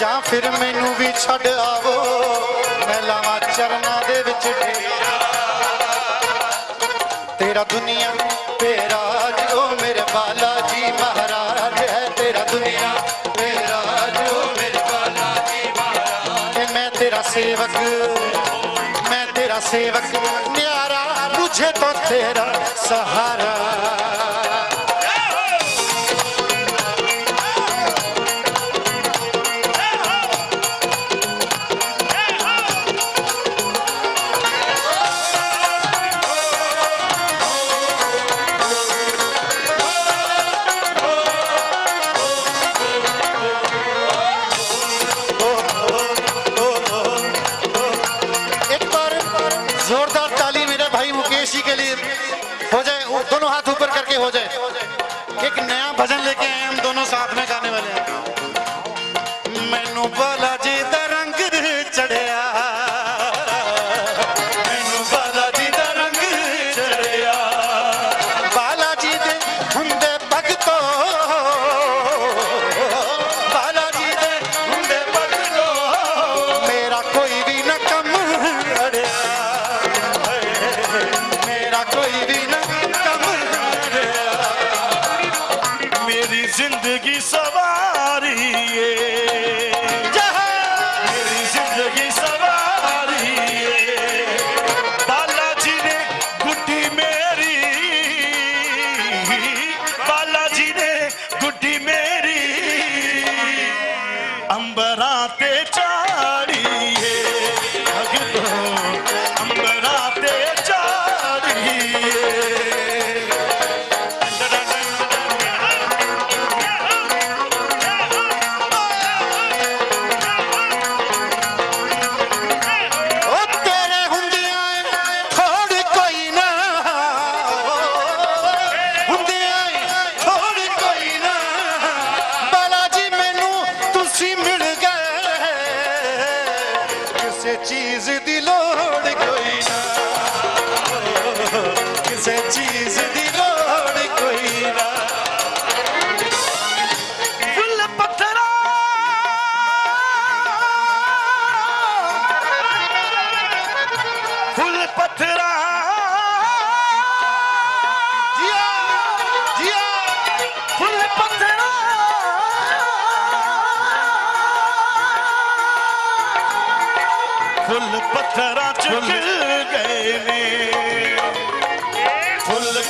ਜਾਂ ਫਿਰ ਮੈਨੂੰ ਵੀ ਛੱਡ ਆਵੋ। ਮੈਂ ਲਾਵਾਂ ਚਰਨਾਂ ਦੇ ਵਿੱਚ ਡੇਰਾ। ਤੇਰਾ ਦੁਨੀਆ ਤੇ ਰਾਜ ਮੇਰੇ ਬਾਲਾ ਜੀ ਮਹਾਰਾਜ ਹੈ। ਤੇਰਾ ਦੁਨੀਆ ਤੇ ਰਾਜ ਮੇਰੇ ਬਾਲਾ ਜੀ ਮਹਾਰਾਜ ਤੇ ਮੈਂ ਤੇਰਾ ਸੇਵਕ, ਮੈਂ ਤੇਰਾ ਸੇਵਕ, ਨਿਆਰਾ। ਮੁਝੇ ਤੋਂ ਤੇਰਾ ਸਹਾਰਾ।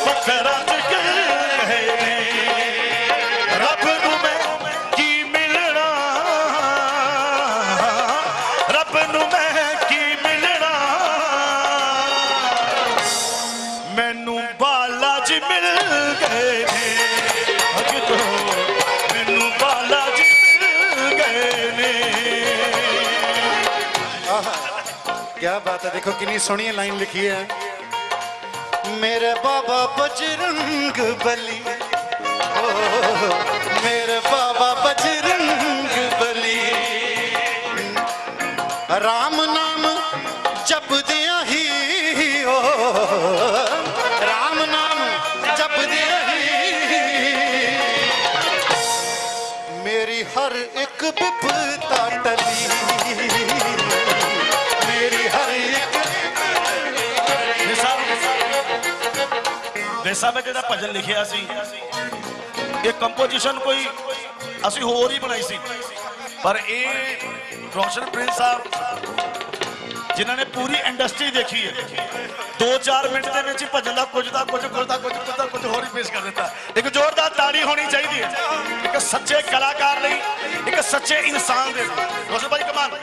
ਪੱਥਰਾਂ ਚ ਬਾਤ ਹੈ। ਦੇਖੋ ਕਿੰਨੀ ਸੋਹਣੀ ਲਾਈਨ ਲਿਖੀ ਹੈ। ਮੇਰੇ ਬਾਬਾ ਬਜਰੰਗ ਬਲੀ। ਮੇਰੇ ਬਾਬਾ ਬਜਰੰਗ ਬਲੀ। ਰਾਮ ਦੇਸਾ ਵਿੱਚ ਜਿਹੜਾ ਭਜਨ ਲਿਖਿਆ ਸੀ? ਇਹ ਕੰਪੋਜੀਸ਼ਨ ਕੋਈ ਅਸੀਂ ਹੋਰ ਹੀ ਬਣਾਈ ਸੀ। ਪਰ ਇਹ ਰੋਸ਼ਨ ਪ੍ਰਿੰਸ ਸਾਹਿਬ, ਜਿਨ੍ਹਾਂ ਨੇ ਪੂਰੀ ਇੰਡਸਟਰੀ ਦੇਖੀ ਹੈ 2-4 ਮਿੰਟ ਦੇ ਵਿੱਚ ਹੀ ਭਜਨ ਦਾ ਕੁਝ ਦਾ ਕੁਝ ਕੁਝ ਦਾ ਕੁਝ ਕੁਝ ਦਾ ਕੁਝ ਹੋਰ ਹੀ ਪੇਸ਼ ਕਰ ਦਿੱਤਾ। ਇੱਕ ਜ਼ੋਰਦਾਰ ਤਾੜੀ ਹੋਣੀ ਚਾਹੀਦੀ ਹੈ, ਇੱਕ ਸੱਚੇ ਕਲਾਕਾਰ ਲਈ, ਇੱਕ ਸੱਚੇ ਇਨਸਾਨ ਦੇ ਲਈ। ਰੋਸ਼ਨ ਭਾਈ ਕਮਾਨ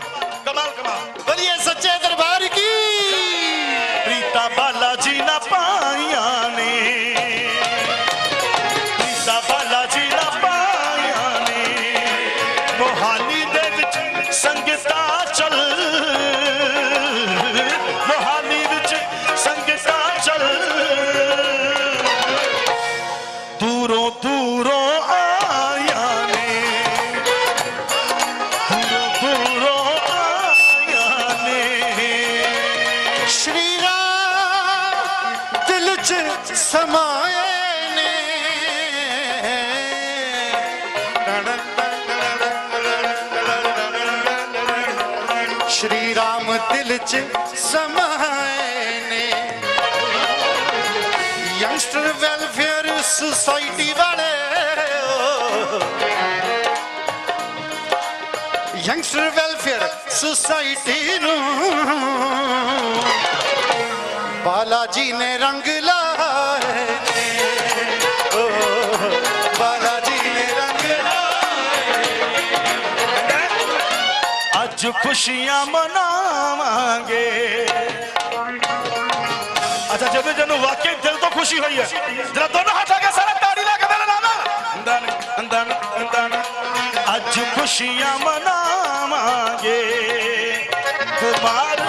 ਸ਼੍ਰੀ ਰਾਮ ਦਿਲ ਚ ਸਮਾਏ ਨੇ। ਯੰਗਸਟਰ ਵੈਲਫੇਅਰ ਸੁਸਾਇਟੀ ਵਾਲੇ। ਯੰਗਸਟਰ ਵੈਲਫੇਅਰ ਸੁਸਾਇਟੀ ਨੂੰ ਬਾਲਾ ਜੀ ਨੇ ਰੰਗ ਲਾਏ ਨੇ। ਅੱਜ ਖੁਸ਼ੀਆਂ ਮਨਾਵਾਂਗੇ। ਅੱਛਾ, ਜਦੋਂ ਜਨੂੰ ਵਾਕਈ ਦਿਲ ਤੋਂ ਖੁਸ਼ੀ ਹੋਈ ਹੈ, ਜਰਾ ਦੋਨੋਂ ਹੱਥ ਆ ਕੇ ਸਾਰਾ ਤਾੜੀ ਲਾ ਕੇ ਮੇਰੇ ਨਾਲ ਦਨ ਦਨ ਦਨ ਅੱਜ ਖੁਸ਼ੀਆਂ ਮਨਾਵਾਂਗੇ। ਕੁਮਾਰ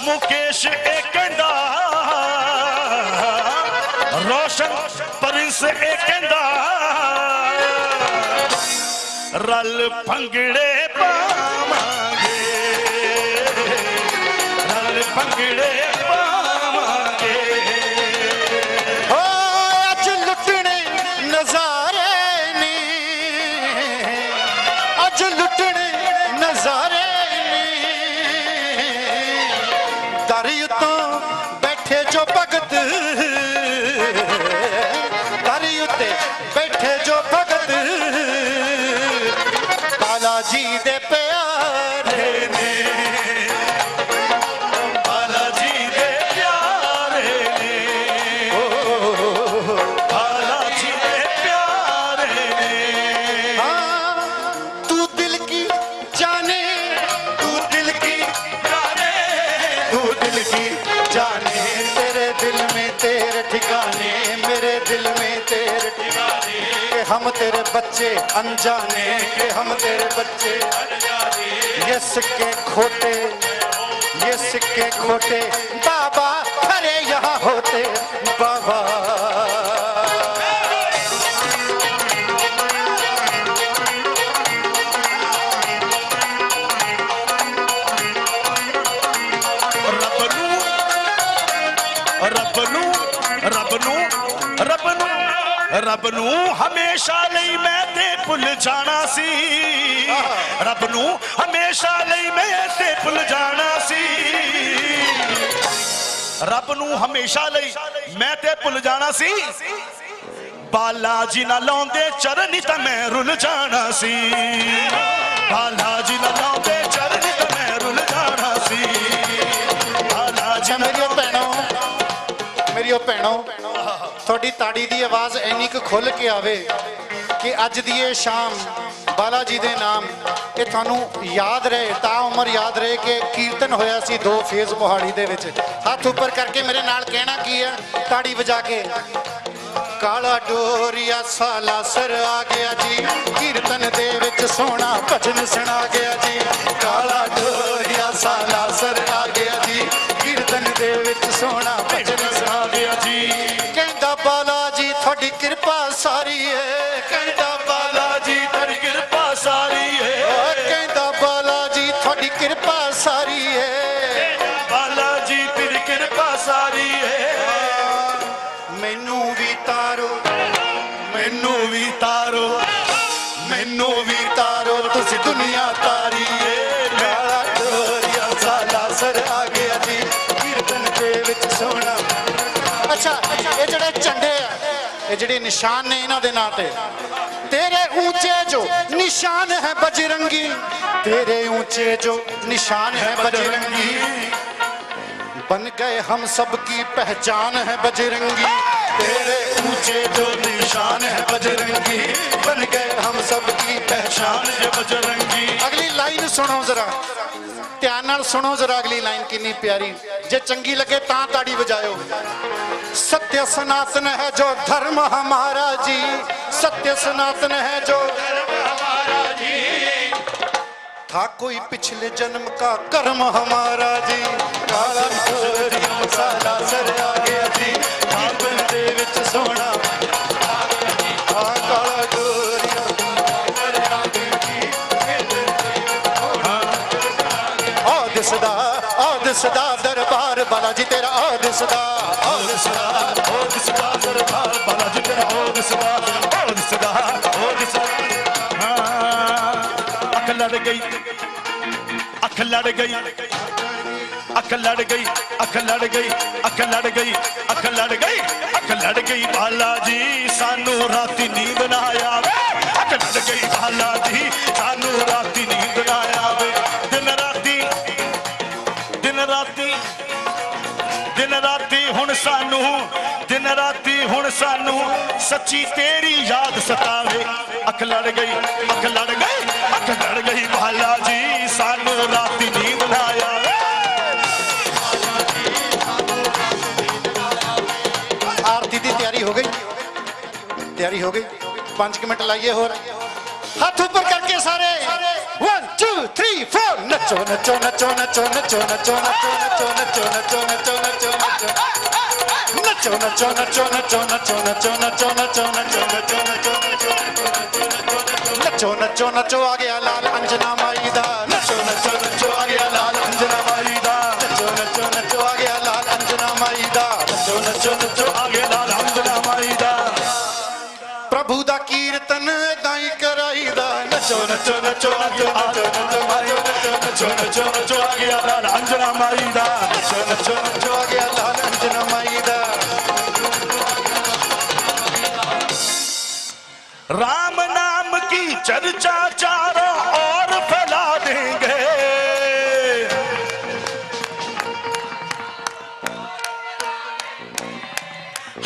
ਮੁਕੇਸ਼ ਇਹ ਕਹਿੰਦਾ, ਰੋਸ਼ਨ ਪ੍ਰਿੰਸ ਇਹ ਕਹਿੰਦਾ, ਰਲ ਭੰਗੜੇ ਪਾਵਾਂਗੇ ਭੰਗੜੇ ਪਾਵਾਂਗੇ। ਓ ਅੱਜ ਲੁੱਟਣੇ ਨਜ਼ਾਰੇ ਨੇ। ਅੱਜ ਲੁੱਟਣੇ ਨਜ਼ਾਰੇ ਨੇ। ਦਰਿਆ ਤੋਂ ਬੈਠੇ ਜੋ ਭਗਤ। ਦਰਿਆ ਉੱਤੇ ਬੈਠੇ ਜੋ ਭਗਤ। ਬਾਲਾ ਜੀ ਦੇ ਪਿਆਰੇ हम तेरे बच्चे अनजाने कि हम तेरे बच्चे ये सिक्के खोटे ये सिक्के खोटे बाबा खरे यहाँ होते बाबा ਰੱਬ ਨੂੰ ਰੱਬ ਨੂੰ ਰੱਬ ਨੂੰ ਰੱਬ ਨੂੰ ਹਮੇਸ਼ਾ ਲਈ ਮੈਂ ਤੇ ਭੁੱਲ ਜਾਣਾ ਸੀ। ਰੱਬ ਨੂੰ ਹਮੇਸ਼ਾ ਲਈ ਮੈਂ ਤੇ ਭੁੱਲ ਜਾਣਾ ਸੀ। ਰੱਬ ਨੂੰ ਹਮੇਸ਼ਾ ਲਈ ਮੈਂ ਤੇ ਭੁੱਲ ਜਾਣਾ ਸੀ। ਬਾਲਾ ਜੀ ਨਾਲ ਲਾਉਂਦੇ ਚਰਨ ਤਾਂ ਮੈਂ ਰੁੱਲ ਜਾਣਾ ਸੀ। ਬਾਲਾ ਜੀ ਨਾਲ ਲਾਉਂਦੇ ਚਰਨ ਤਾਂ ਮੈਂ ਰੁੱਲ ਜਾਣਾ ਸੀ। ਬਾਲਾ ਜੀ ਅੱਛਾ ਮੇਰੀਓ ਭੈਣੋ ਮੇਰੀਓ ਭੈਣੋ ਤੁਹਾਡੀ ਤਾੜੀ ਦੀ ਆਵਾਜ਼ ਇੰਨੀ ਕੁ ਖੁੱਲ ਕੇ ਆਵੇ ਕਿ ਅੱਜ ਦੀ ਇਹ ਸ਼ਾਮ ਬਾਲਾ ਜੀ ਦੇ ਨਾਮ ਇਹ ਤੁਹਾਨੂੰ ਯਾਦ ਰਹੇ, ਤਾਂ ਉਮਰ ਯਾਦ ਰਹੇ ਕਿ ਕੀਰਤਨ ਹੋਇਆ ਸੀ ਦੋ ਫੇਜ਼ ਮੋਹਾਲੀ ਦੇ ਵਿੱਚ। ਹੱਥ ਉੱਪਰ ਕਰਕੇ ਮੇਰੇ ਨਾਲ ਕਹਿਣਾ ਕੀ ਹੈ? ਤਾੜੀ ਵਜਾ ਕੇ। ਕਾਲਾ ਡੋਰੀਆ ਸਾਲਾ ਸਰ ਆ ਗਿਆ ਜੀ। ਕੀਰਤਨ ਦੇ ਵਿੱਚ ਸੋਹਣਾ ਭਜਨ ਸੁਣਾ ਗਿਆ ਜੀ। ਕਾਲਾ ਡੋਰੀਆ ਸਾਲਾ ਸਰ ਆ ਗਿਆ ਜੀ। ਕੀਰਤਨ ਦੇ ਵਿੱਚ ਸੋਹਣਾ ਭਜਨ ਸੁਣਾ ਗਿਆ ਜੀ। ਤੁਹਾਡੀ ਕਿਰਪਾ ਸਾਰੀ ਏ। ਕਹਿੰਦਾ ਬਾਲਾ ਜੀ ਤੇਰੀ ਕਿਰਪਾ ਸਾਰੀ ਏ। ਕਹਿੰਦਾ ਬਾਲਾ ਜੀ ਤੁਹਾਡੀ ਕਿਰਪਾ ਸਾਰੀ ਏ। ਬਾਲਾ ਜੀ ਤੇਰੀ ਕਿਰਪਾ ਸਾਰੀ ਏ। ਮੈਨੂੰ ਵੀ ਤਾਰੋ, ਮੈਨੂੰ ਵੀ ਤਾਰੋ, ਮੈਨੂੰ ਵੀ ਤਾਰੋ, ਤੁਸੀਂ ਦੁਨੀਆ ਤਾਰੀ। ਜਿਹੜੇ ਨਿਸ਼ਾਨ ਨੇ ਇਹਨਾਂ ਦੇ ਨਾਂ ਤੇ ਤੇਰੇ ऊंचे जो निशान है बजरंगी तेरे ऊंचे जो निशान है बजरंगी बन गए हम सबकी पहचान है बजरंगी तेरे ऊंचे जो निशान है बजरंगी बन गए हम सबकी पहचान ਸ਼ਾਨ ਜੇ ਬਜਰੰਗੀ ਅਗਲੀ ਲਾਈਨ ਸੁਣੋ ਜ਼ਰਾ ਧਿਆਨ ਨਾਲ ਸੁਣੋ ਜ਼ਰਾ ਅਗਲੀ ਲਾਈਨ ਕਿੰਨੀ ਪਿਆਰੀ ਜੇ ਚੰਗੀ ਲੱਗੇ ਤਾਂ ਤਾੜੀ ਵਜਾਇਓ सत्य सनातन है जो धर्म हमारा जी सत्य सनातन है जो था कोई पिछले जन्म का कर्म हमारा जी काला डोरी मसाला सर आ गया जी काबल दे विच सोना ਆ ਦਿਸਦਾ ਦਰਬਾਰ ਬਾਲਾ ਜੀ ਤੇਰਾ ਆ ਸਦਾ ਆ ਦਿਸਦਾ ਓ ਦਿਸਦਾ ਦਰਬਾਰ ਬਾਲਾ ਜੀ ਤੇਰਾ ਓ ਸਦਾ ਓ ਦਿਸਦਾ ਓ ਦਿਸਦਾ ਹਾਂ ਅੱਖ ਲੜ ਗਈ, ਅੱਖ ਲੜ ਗਈ, ਅੱਖ ਲੜ ਗਈ, ਅੱਖ ਲੜ ਗਈ, ਅੱਖ ਲੜ ਗਈ, ਅੱਖ ਲੜ ਗਈ, ਅੱਖ ਲੜ ਗਈ। ਬਾਲਾ ਜੀ ਸਾਨੂੰ ਰਾਤੀ ਨੀਂਦ ਨਾ ਆਵੇ। ਅੱਖ ਲੜ ਗਈ ਬਾਲਾ ਜੀ ਸਾਨੂੰ ਰਾਤੀ ਨੀਂਦ ਨਾ ਆਵੇ। ਸਾਨੂੰ ਦਿਨ ਰਾਤੀ ਹੁਣ ਸਾਨੂੰ ਸੱਚੀ ਤੇਰੀ ਯਾਦ ਸਤਾਵੇ ਅੱਖ ਲੜ ਗਈ ਅੱਖ ਲੜ ਗਈ ਅੱਖ ਲੜ ਗਈ ਬਾਲਾ ਜੀ ਸਾਨੂੰ ਰਾਤੀ ਨੀਂਦ ਨਾ ਆਵੇ ਆਰਤੀ ਦੀ ਤਿਆਰੀ ਹੋ ਗਈ ਤਿਆਰੀ ਹੋ ਗਈ 5 ਮਿੰਟ ਲਾਈਏ ਹੋਰ ਹੱਥ ਉੱਪਰ ਕਰਕੇ ਸਾਰੇ 1 2 3 4 ਨੱਚੋ ਨੱਚੋ ਨੱਚੋ ਨੱਚੋ ਨੱਚੋ ਨੱਚੋ ਨੱਚੋ ਨੱਚੋ ਨੱਚੋ ਨੱਚੋ ਨੱਚੋ ਨੱਚੋ ਨੱਚੋ ਨੱਚੋ ਨੱਚੋ ਨੱਚੋ ਨੱਚੋ ਨੱਚੋ ਨੱਚੋ ਨੱਚੋ ਨੱਚੋ ਨੱਚੋ ਨੱਚੋ ਨੱਚੋ ਨੱਚੋ ਆ ਗਿਆ ਲਾਲ ਅੰਜਨਾ ਮਾਈ ਦਾ ਨੱਚੋ ਨੱਚੋ ਨੱਚੋ ਆ ਗਿਆ ਲਾਲ ਅੰਜਨਾ ਮਾਈ ਦਾ ਨੱਚੋ ਨੱਚੋ ਨੱਚੋ ਆ ਗਿਆ ਲਾਲ ਅੰਜਨਾ ਮਾਈ ਦਾ ਨੱਚੋ ਨੱਚੋ ਨੱਚੋ ਆ ਗਿਆ ਲਾਲ ਅੰਜਨਾ ਮਾਈ ਦਾ ਪ੍ਰਭੂ ਦਾ ਕੀਰਤਨ ਏਦਾਂ ਹੀ ਕਰਾਈਦਾ ਨੱਚੋ ਨੱਚੋ ਨੱਚੋ ਨੱਚੋ ਨੱਚੋ ਨੱਚੋ ਮਾਈ ਨੱਚੋ ਨੱਚੋ ਨੱਚੋ ਨੱਚੋ ਆ ਗਿਆ ਲਾਲ ਅੰਜਨਾ ਮਾਈ ਦਾ ਨੱਚੋ ਨੱਚੋ ਨੱਚੋ ਆ ਗਿਆ ਲਾਲ चर्चा चारों और फैला देंगे।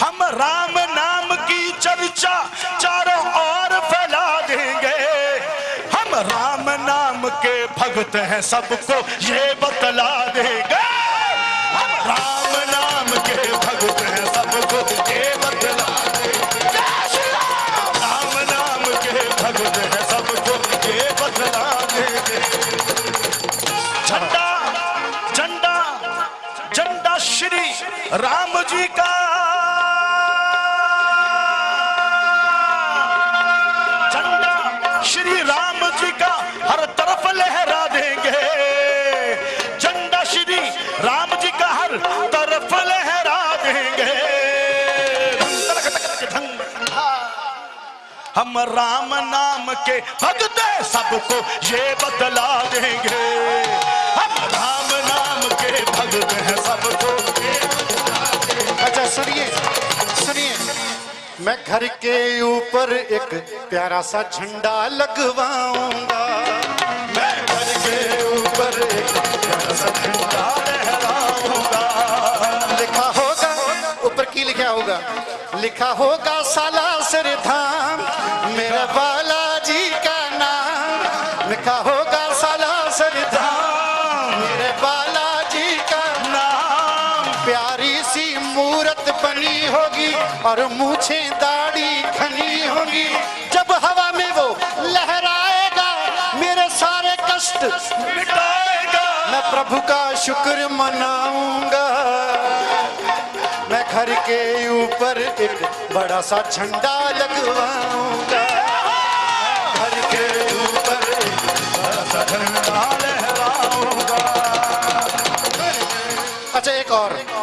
हम राम नाम की चर्चा चारों और फैला देंगे। हम राम नाम के भक्त हैं सबको ये बतला देंगे। हम राम नाम के राम जी का। झंडा श्री राम जी का हर तरफ़ लहरा देंगे। झंडा श्री राम जी का हर तरफ़ लहरा देंगे। हम राम नाम के भक्त सबको ये बतला देंगे। हम राम नाम मैं घर के ऊपर एक प्यारा सा झंडा लगवाऊँगा। मैं घर के ऊपर एक प्यारा सा झंडा लहराऊँगा। लिखा होगा, ऊपर की लिखा होगा? लिखा होगा सालासर धाम, मेरा बालाजी का नाम। लिखा होगा सालासर धाम। बनी होगी और मूछे दाढ़ी घनी होगी। जब हवा में वो लहराएगा, मेरे सारे कष्ट मिटाएगा। मैं प्रभु का शुक्र मनाऊँगा। मैं घर के ऊपर एक बड़ा सा झंडा लगवाऊँगा। घर के ऊपर झंडा लहराऊँगा। अच्छा एक और।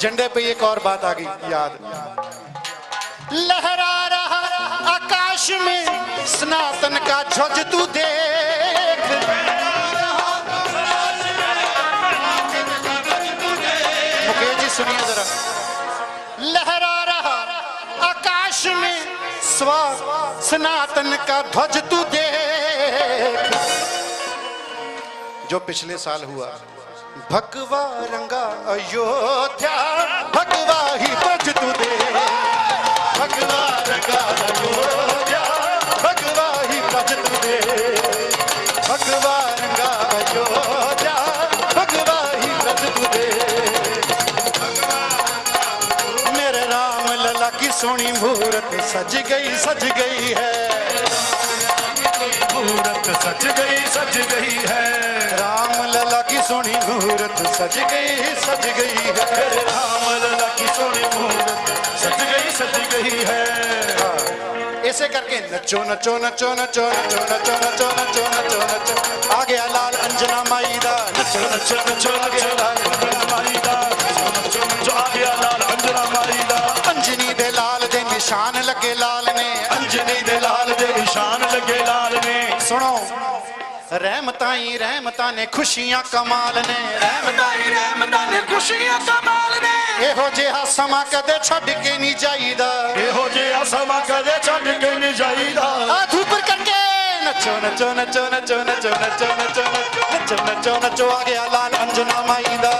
झंडे पे एक और बात आ गई, याद। लहरा रहा आकाश में, स्नातन का ध्वज तू देख। मुकेश जी, सुनिए जरा। लहरा रहा आकाश में का ध्वज तू देख। जो पिछले साल हुआ ਭਗਵਾ ਰੰਗਾ ਅਯੋਧਿਆ ਭਗਵਾ ਹੀ ਭਜ ਤੂੰ ਦੇ ਭਗਵਾ ਰੰਗਾ ਅਯੋਧਿਆ ਭਗਵਾ ਹੀ ਭਜ ਤੂੰ ਦੇ ਭਗਵਾ ਰੰਗਾ ਅਯੋਧਿਆ ਭਗਵਾ ਹੀ ਭਜ ਤੂੰ ਦੇ ਮੇਰੇ ਰਾਮ ਲਲਾ ਕੀ ਸੋਹਣੀ ਮੂਰਤ ਸਜ ਗਈ ਸਜ ਗਈ ਹੈ ਮੂਰਤ ਸਜ ਗਈ ਸਜ ਗਈ ਹੈ ਰਾਮ ਲਲਾ ਕੀ ਸੋਹਣੀ ਮੂਰਤ ਸਜ ਗਈ ਸਜ ਗਈ ਹੈ ਰਾਮ ਲਲਾ ਕੀ ਸੋਹਣੀ ਮੂਰਤ ਸਜ ਗਈ ਸਜ ਗਈ ਹੈ ਇਸੇ ਕਰਕੇ ਨੱਚੋ ਨੱਚੋ ਨੱਚੋ ਨੱਚੋ ਨੱਚੋ ਨੱਚੋ ਨੱਚੋ ਨੱਚੋ ਨੱਚੋ ਨੱਚੋ ਆ ਗਿਆ ਲਾਲ ਅੰਜਨਾ ਮਾਈ ਦਾ ਨੱਚੋ ਨੱਚੋ ਨੱਚੋ ਆ ਗਿਆ ਲਾਲ ਅੰਜਨਾ ਮਾਈ ਦਾ ਨੱਚੋ ਨੱਚੋ ਆ ਗਿਆ ਲਾਲ ਅੰਜਨਾ ਮਾਈ ਦਾ ਅੰਜਨੀ ਦੇ ਲਾਲ ਦੇ ਨਿਸ਼ਾਨ ਲੱਗੇ ਲਾਲ ਨੇ ਅੰਜਨੀ ਦੇ ਲਾਲ ਦੇ ਨਿਸ਼ਾਨ ਲੱਗੇ ਲਾਲ ਨੇ ਸੁਣੋ ਰਹਿਮਤਾਂ ਹੀ ਰਹਿਮਤਾਂ ਨੇ ਖੁਸ਼ੀਆਂ ਕਮਾਲ ਨੇ ਰਹਿਮਤਾਂ ਹੀ ਰਹਿਮਤਾਂ ਨੇ ਖੁਸ਼ੀਆਂ ਕਮਾਲ ਨੇ ਇਹੋ ਜਿਹਾ ਸਮਾਂ ਕਦੇ ਛੱਡ ਕੇ ਨਹੀਂ ਜਾਈਦਾ ਇਹੋ ਜਿਹਾ ਸਮਾਂ ਕਦੇ ਛੱਡ ਕੇ ਨਹੀਂ ਜਾਈਦਾ ਆ ਧੂਪ ਕਰਕੇ ਨੱਚੋ ਨੱਚੋ ਨੱਚੋ ਨੱਚੋ ਨੱਚੋ ਨੱਚੋ ਨੱਚੋ ਨੱਚੋ ਨੱਚੋ ਨੱਚੋ ਆ ਗਿਆ ਲਾਲ ਅੰਜਨਾ ਮਾਈ ਦਾ